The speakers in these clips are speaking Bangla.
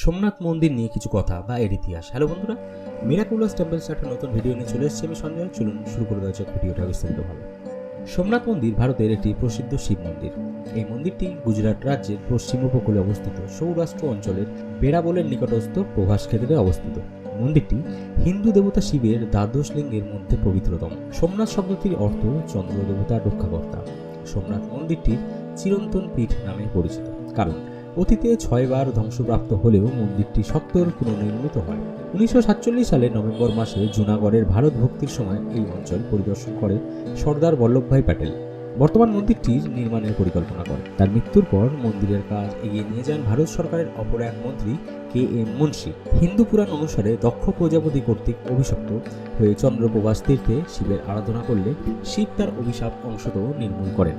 সোমনাথ মন্দির নিয়ে কিছু কথা বা এর ইতিহাস। হ্যালো বন্ধুরা, মিরাকুলাস টেম্পলস একটা নতুন ভিডিও নিয়ে চলে এসেছে। আমি সঞ্জয়, চলুন শুরু করে দেওয়া যাক ভিডিওটা বিস্তারিত ভালো সোমনাথ মন্দির ভারতের একটি প্রসিদ্ধ শিব মন্দির। এই মন্দিরটি গুজরাট রাজ্যের পশ্চিম উপকূলে অবস্থিত। সৌরাষ্ট্র অঞ্চলের বেড়াবলের নিকটস্থ প্রভাস ক্ষেত্রে অবস্থিত। মন্দিরটি হিন্দু দেবতা শিবের দ্বাদশ লিঙ্গের মধ্যে পবিত্রতম। সোমনাথ শব্দটির অর্থ চন্দ্র দেবতার রক্ষাকর্তা। সোমনাথ মন্দিরটি চিরন্তন পীঠ নামে পরিচিত। কারণ অতীতে ছয়বার ধ্বংসপ্রাপ্ত হলেও মন্দিরটি সত্তর পুনর্নির্মিত হয়। উনিশশো সাতচল্লিশ সালে নভেম্বর মাসে জুনাগড়ের ভারত ভক্তির সময় এই অঞ্চল পরিদর্শন করে সর্দার বল্লভভাই প্যাটেল। বর্তমান মন্দিরটি নির্মাণের পরিকল্পনা করে। তার মৃত্যুর পর মন্দিরের কাজ এগিয়ে নিয়ে যান ভারত সরকারের অপর এক মন্ত্রী কে এম মুন্সি। হিন্দু পুরাণ অনুসারে দক্ষ প্রজাপতি কর্তৃক অভিশপ্ত হয়ে চন্দ্রপ্রভাস তীর্থে শিবের আরাধনা করলে শিব তার অভিশাপ অংশত নির্মূল করেন।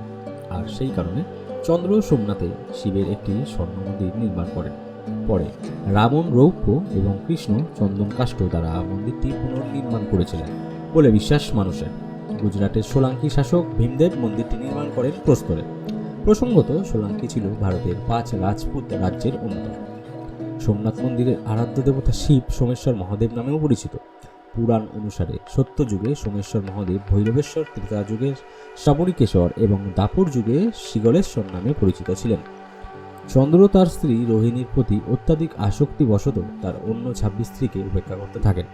আর সেই কারণে চন্দ্র সোমনাথে শিবের একটি স্বর্ণ মন্দির নির্মাণ করেন। পরে রাবণ, রৌপ্য এবং কৃষ্ণ চন্দন কাষ্ঠ দ্বারা মন্দিরটি পুনর্নির্মাণ করেছিলেন বলে বিশ্বাস মানুষের। গুজরাটের সোলাঙ্কি শাসক ভীমদেব মন্দিরটি নির্মাণ করেন প্রস্তরে। প্রসঙ্গত, সোলাঙ্কি ছিল ভারতের পাঁচ রাজপুত রাজ্যের অন্যতম। সোমনাথ মন্দিরের আরাধ্য দেবতা শিব সোমেশ্বর মহাদেব নামেও পরিচিত। পুরাণ অনুসারে সত্য যুগে সোমেশ্বর মহাদেব, ভৈরবেশ্বর ত্রেতা যুগে শ্রাবণীকেশ্বর এবং দাপর যুগে শিগলেশ্বর নামে পরিচিত ছিলেন। চন্দ্র তার স্ত্রী রোহিণীর প্রতি অত্যাধিক আসক্তি বশত তার অন্য ছাব্বিশ স্ত্রীকে উপেক্ষা করতে থাকেন।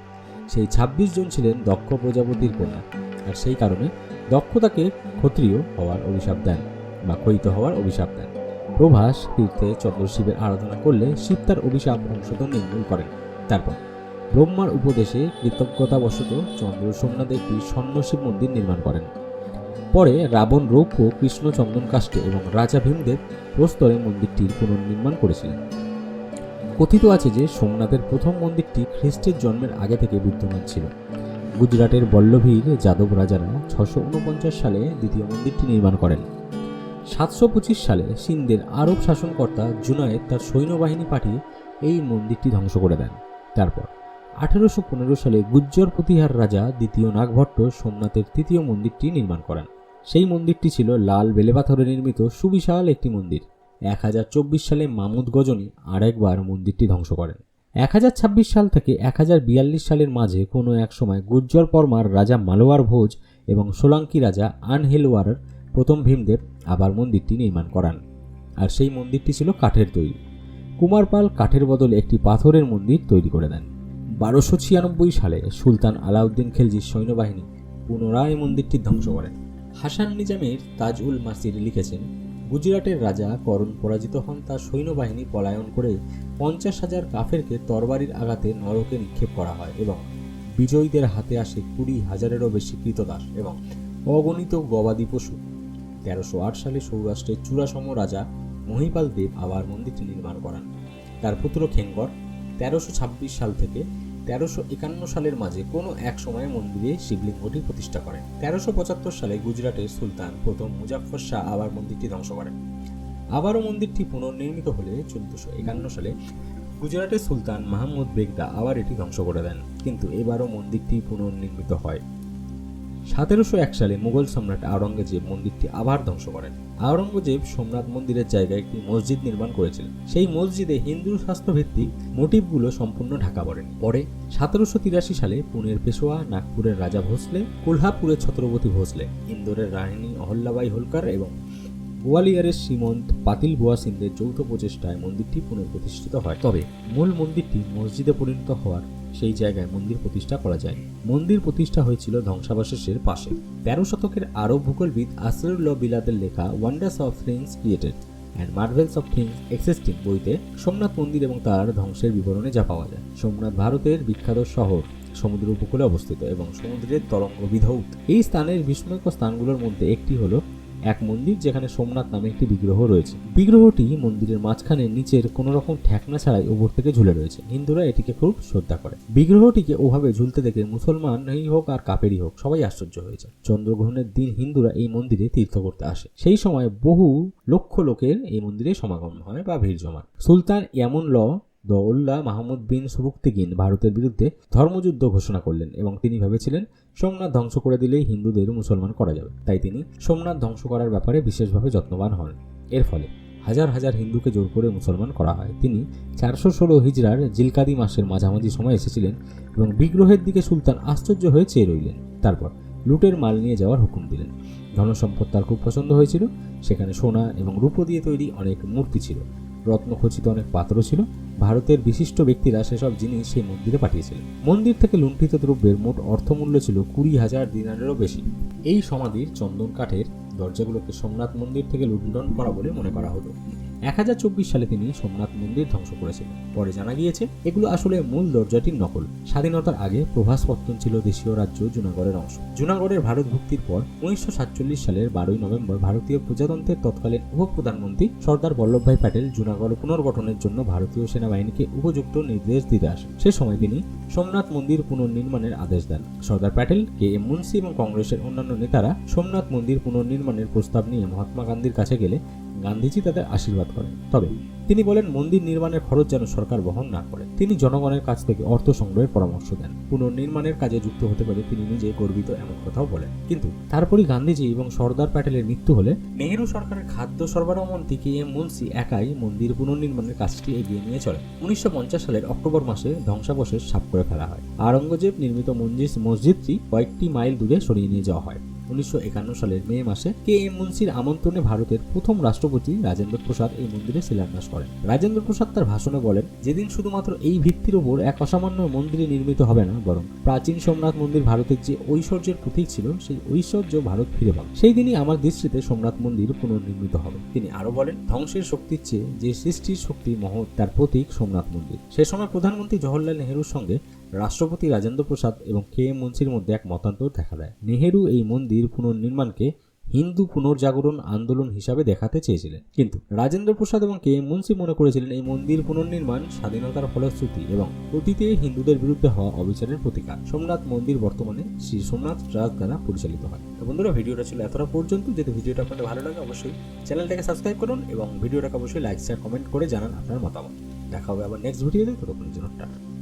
সেই ছাব্বিশ জন ছিলেন দক্ষ প্রজাপতির কন্যা আর সেই কারণে দক্ষ তাকে ক্ষত্রিয় হওয়ার অভিশাপ দেন বা ক্ষয়িত হওয়ার অভিশাপ দেন। প্রভাস তীর্থে চন্দ্র শিবের আরাধনা করলে শিব তার অভিশাপ অংশত নির্মূল করেন। তারপর ব্রহ্মার উপদেশে কৃতজ্ঞতাবশত চন্দ্র সোমনাথ একটি শিব মন্দির নির্মাণ করেন। পরে রাবণ রৌপ্য কৃষ্ণ চন্দন কাষ্টে এবং রাজা ভীমদেব প্রস্তরে মন্দিরটির পুনর্নির্মাণ করেছিলেন। কথিত আছে যে সোমনাথের প্রথম মন্দিরটি খ্রিস্টের জন্মের আগে থেকে বিদ্যমান ছিল। গুজরাটের বল্লভীর যাদব রাজারা ছশো উনপঞ্চাশ সালে দ্বিতীয় মন্দিরটি নির্মাণ করেন। সাতশো পঁচিশ সালে সিন্ধের আরব শাসনকর্তা জুনায়েদ তার সৈন্যবাহিনী পাঠিয়ে এই মন্দিরটি ধ্বংস করে দেন। তারপর আঠেরোশো পনেরো সালে গুজ্জর প্রতিহার রাজা দ্বিতীয় নাগভট্ট সোমনাথের তৃতীয় মন্দিরটি নির্মাণ করেন। সেই মন্দিরটি ছিল লাল বেলেপাথরে নির্মিত, সুবিশাল একটি মন্দির। এক হাজার চব্বিশ সালে মামুদ গজনী আরেকবার মন্দিরটি ধ্বংস করেন। এক হাজার ছাব্বিশ সাল থেকে এক হাজার বিয়াল্লিশ সালের মাঝে কোনো এক সময় গুজ্জর পরমার রাজা মালোয়ার ভোজ এবং সোলাঙ্কি রাজা আনহেলওয়ার প্রথম ভীমদেব আবার মন্দিরটি নির্মাণ করান। আর সেই মন্দিরটি ছিল কাঠের তৈরি। কুমারপাল কাঠের বদলে একটি পাথরের মন্দির তৈরি করে দেন। বারোশো ছিয়ানব্বই সালে সুলতান আলাউদ্দিন খেলজির সৈন্যবাহিনী পুনরায় মন্দিরটি ধ্বংস করেন হাসান নিজামের তাজ উল মাসির লিখেছেন, গুজরাটের রাজা করণ পরাজিত হন তার সৈন্যবাহিনী পলায়ন করে পঞ্চাশ হাজার কাফেরকে তরবারির আঘাতে নরকে নিক্ষেপ করা হয় এবং বিজয়ীদের হাতে আসে কুড়ি হাজারেরও বেশি কৃতদাস এবং অগণিত গবাদি পশু। তেরোশো আট সালে সৌরাষ্ট্রের চূড়াসম রাজা মহিপাল দেব আবার মন্দিরটি নির্মাণ করান। তার পুত্র খেঙ্গর তেরোশো ছাব্বিশ সাল থেকে তেরোশো একান্ন সালের মাঝে কোনো এক সময়ে মন্দিরে শিবলিঙ্গটি প্রতিষ্ঠা করেন। তেরোশো পঁচাত্তর সালে গুজরাটের সুলতান প্রথম মুজাফর শাহ আবার মন্দিরটি ধ্বংস করেন। আবারও মন্দিরটি পুনর্নির্মিত হলে চোদ্দশো একান্ন সালে গুজরাটের সুলতান মাহমুদ বেগদা আবার এটি ধ্বংস করে দেন। কিন্তু এবারও মন্দিরটি পুনর্নির্মিত হয়। সতেরোশো এক সালে মুঘল সম্রাট আওরঙ্গজেব মন্দিরটি আবার ধ্বংস করেন। আওরঙ্গজেব সোমনাথ মন্দিরের জায়গায় একটি মসজিদ নির্মাণ করেছিলেন। সেই মসজিদে হিন্দু স্বাস্থ্যভিত্তিক মোটিভগুলো সম্পূর্ণ ঢাকা পড়েন। পরে সতেরোশো তিরাশি সালে পুনের পেশোয়া, নাগপুরের রাজা ভোসলে, কোলহাপুরের ছত্রপতি ভোসলে, ইন্দোরের রানী অহল্যাবাই হোলকার এবং গোয়ালিয়রের শ্রীমন্ত পাতিল বুয়া যৌথ প্রচেষ্টায় মন্দিরটি পুনঃপ্রতিষ্ঠিত হয়। তবে মূল মন্দিরটি মসজিদে পরিণত হওয়ার সেই জায়গায় মন্দির প্রতিষ্ঠা করা যায় মন্দির প্রতিষ্ঠা হয়েছিল ধ্বংসাবশেষের পাশে। তেরো শতকের আরব ভূগোলবিদ আসরুল্লাহ বিলাদের লেখা wonders of things created and marvels of things existing বইতে সোমনাথ মন্দির এবং তার ধ্বংসের বিবরণে যা পাওয়া যায়। সোমনাথ ভারতের বিখ্যাত শহর সমুদ্র উপকূলে অবস্থিত এবং সমুদ্রের তরঙ্গ বিধৌত। এই স্থানের বিস্ময়কর স্থানগুলোর মধ্যে একটি হলো এক মন্দির যেখানে সোমনাথ নামে একটি বিগ্রহ রয়েছে। বিগ্রহটি মন্দিরের মাঝখানে নিচের কোনো রকম ঠেকনা ছাড়াই উপর থেকে ঝুলে রয়েছে। হিন্দুরা এটিকে খুব শ্রদ্ধা করে। বিগ্রহটিকে ওভাবে ঝুলতে দেখে মুসলমানই হোক আর কাপেরই হোক, সবাই আশ্চর্য হয়েছে চন্দ্রগ্রহণের দিন হিন্দুরা এই মন্দিরে তীর্থ করতে আসে। সেই সময় বহু লক্ষ লোকের এই মন্দিরে সমাগম হয় বা ভিড় জমান। সুলতান ইয়ামুন ল, দৌল্লা মাহমুদ বিন সুবুক্তিগিন ভারতের বিরুদ্ধে ধর্মযুদ্ধ ঘোষণা করলেন এবং তিনি ভেবেছিলেন সোমনাথ ধ্বংস করে দিলেই হিন্দুদের মুসলমান করা যাবে। তাই তিনি সোমনাথ ধ্বংস করার ব্যাপারে বিশেষভাবে যত্নবান হন। এর ফলে হাজার হাজার হিন্দুকে জোর করে মুসলমান করা হয়। তিনি চারশো ষোলো হিজরার জিলকাদি মাসের মাঝামাঝি সময় এসেছিলেন এবং বিগ্রহের দিকে সুলতান আশ্চর্য হয়ে চেয়ে রইলেন। তারপর লুটের মাল নিয়ে যাওয়ার হুকুম দিলেন। ধনসম্পদ তার খুব পছন্দ হয়েছিল। সেখানে সোনা এবং রূপো দিয়ে তৈরি অনেক মূর্তি ছিল। রত্নখচিত অনেক পাত্র ছিল। ভারতের বিশিষ্ট ব্যক্তিরা সেসব জিনিস সেই মন্দিরে পাঠিয়েছিলেন। মন্দির থেকে লুণ্ঠিত দ্রব্যের মোট অর্থমূল্য ছিল কুড়ি হাজার দিনারেরও বেশি। এই সমাধির চন্দন কাঠের দরজাগুলোকে সোমনাথ মন্দির থেকে লুণ্ঠন করা বলে মনে করা হতো এক হাজার চব্বিশ সালে তিনি সোমনাথ মন্দির ধ্বংস করেছিলেন। পরে জানা গিয়েছে, এগুলো আসলে মূল দরজাটির নকল। স্বাধীনতার আগে প্রভাস পত্তন ছিল দেশীয় রাজ্য জুনাগড়ের অংশ। জুনাগড়ের ভারত ভুক্তির পর উনিশশো সাতচল্লিশ সালের বারোই নভেম্বর ভারতীয় প্রজাতন্ত্রের তৎকালীন উপ প্রধানমন্ত্রী সর্দার বল্লভভাই প্যাটেল জুনাগড় পুনর্গঠনের জন্য ভারতীয় সেনাবাহিনীকে উপযুক্ত নির্দেশ দিতে আসেন। সে সময় তিনি সোমনাথ মন্দির পুনর্নির্মাণের আদেশ দেন। সর্দার প্যাটেল, কে এম মুন্সি এবং কংগ্রেসের অন্যান্য নেতারা সোমনাথ মন্দির পুনর্নির্মাণের প্রস্তাব নিয়ে মহাত্মা গান্ধীর কাছে গেলে গান্ধীজি তাদের আশীর্বাদ করেন। তবে তিনি বলেন, মন্দির নির্মাণের খরচ যেন সরকার বহন না করে। তিনি জনগণের কাছ থেকে অর্থ সংগ্রহের পরামর্শ দেন। পুনর্নির্মাণের কাজে যুক্ত হতে পারে তিনি নিজে গর্বিত, এমন কথাও বলেন। কিন্তু তারপরই গান্ধীজি এবং সর্দার প্যাটেলের মৃত্যু হলে নেহেরু সরকারের খাদ্য সরবরাহ মন্ত্রী কে এম মুন্সি একাই মন্দির পুনর্নির্মাণের কাজটি এগিয়ে নিয়ে চলে উনিশশো পঞ্চাশ সালের অক্টোবর মাসে ধ্বংসাবশেষ সাফ করে ফেলা হয়। আরঙ্গজেব নির্মিত মঞ্জিস মসজিদটি কয়েকটি মাইল দূরে সরিয়ে নিয়ে যাওয়া হয়। উনিশশো একান্ন সালের মে মাসে কে এম মুন্সির আমন্ত্রণে ভারতের প্রথম রাষ্ট্রপতি রাজেন্দ্র প্রসাদ এই মন্দিরে শিলান্যাস করেন। রাজেন্দ্র প্রসাদ তার ভাষণে বলেন, যেদিন শুধুমাত্র এই ভিত্তির উপর এক অসামান্য মন্দিরে নির্মিত হবে না, বরং প্রাচীন সোমনাথ মন্দির ভারতের যে ঐশ্বর্যের প্রতীক ছিল, সেই ঐশ্বর্য ভারত ফিরে পাবে। সেই দিনই আমার দৃষ্টিতে সোমনাথ মন্দির পুনর্নির্মিত হবে। তিনি আরও বলেন, ধ্বংসের শক্তির চেয়ে যে সৃষ্টির শক্তি মহৎ, তার প্রতীক সোমনাথ মন্দির। সে সময় প্রধানমন্ত্রী জওহরলাল নেহেরুর সঙ্গে রাষ্ট্রপতি রাজেন্দ্র প্রসাদ এবং কে এম মুন্সির মধ্যে এক মতান্তর দেখা দেয়। নেহেরু এই মন্দির পুনর্নির্মাণকে হিন্দু পুনর্জাগরণ আন্দোলন হিসাবে দেখাতে চেয়েছিলেন। কিন্তু রাজেন্দ্র প্রসাদ এবং কে মুন্সি মনে করেছিলেন এই মন্দির পুনর্নির্মাণ স্বাধীনতার ফলশ্রুতি এবং অতীতে হিন্দুদের বিরুদ্ধে হওয়া অবিচারের প্রতিকার। সোমনাথ মন্দির বর্তমানে শ্রী সোমনাথ ট্রাস্ট দ্বারা পরিচালিত হয়। তো বন্ধুরা, ভিডিওটা ছিল এতটা পর্যন্ত। যদি ভিডিওটা আপনাদের ভালো লাগে, অবশ্যই চ্যানেলটাকে সাবস্ক্রাইব করুন এবং ভিডিওটাকে অবশ্যই লাইক শেয়ার কমেন্ট করে জানান আপনার মতামত। দেখা হবে আবার নেক্সট ভিডিওতে। ততক্ষণের জন্য টাটা।